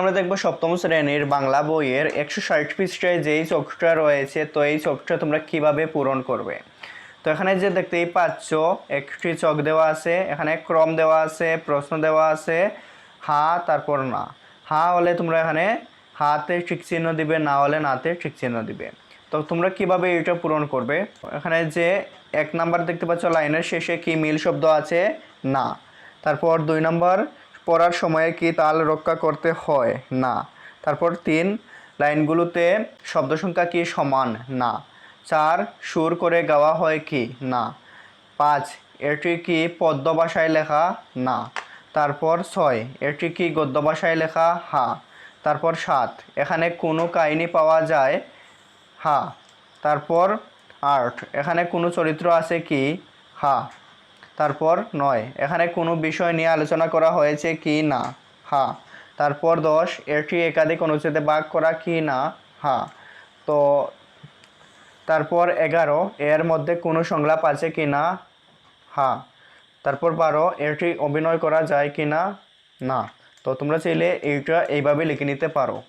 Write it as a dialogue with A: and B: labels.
A: আমরা দেখব সপ্তম শ্রেণির বাংলা বইয়ের একশো ষাট পৃষ্ঠায় যেই চোখটা রয়েছে, তো এই চোখটা তোমরা কীভাবে পূরণ করবে? তো এখানে যে দেখতেই পাচ্ছ, একটি চক দেওয়া আছে, এখানে ক্রম দেওয়া আছে, প্রশ্ন দেওয়া আছে, হা, তারপর না। হা হলে তোমরা এখানে হাতে ঠিক চিহ্ন দিবে, না হলে নাতে ঠিক চিহ্ন দিবে। তো তোমরা কীভাবে এটা পূরণ করবে? এখানে যে এক নাম্বার দেখতে পাচ্ছ, লাইনের শেষে কি মিল শব্দ আছে? না। তারপর দুই নম্বর পড়ার সময়ে কি তাল রক্ষা করতে হয়? না। তারপর তিন, লাইনগুলোতে শব্দ সংখ্যা কি সমান? না। চার, সুর করে গাওয়া হয় কি? না। পাঁচ, এটি কি পদ্য ভাষায় লেখা? না। তারপর ছয়, এটি কি গদ্য ভাষায় লেখা? হা। তারপর সাত, এখানে কোনো কাহিনী পাওয়া যায়? হা। তারপর আট, এখানে কোনো চরিত্র আছে কি? হা। তারপর নয়। এখানে কোনো বিষয় নিয়ে আলোচনা করা হয়েছে কি না? হা। তারপর দশ, এটি একাধিক অনুচ্ছেদে ভাগ করা কি না? হা। তো তারপর এগারো, এর মধ্যে কোনো সংলাপ আছে কি না? হা। তারপর বারো, এটি অভিনয় করা যায় কি না? না। তো তোমরা চাইলে এইটা এইভাবে লিখে নিতে পারো।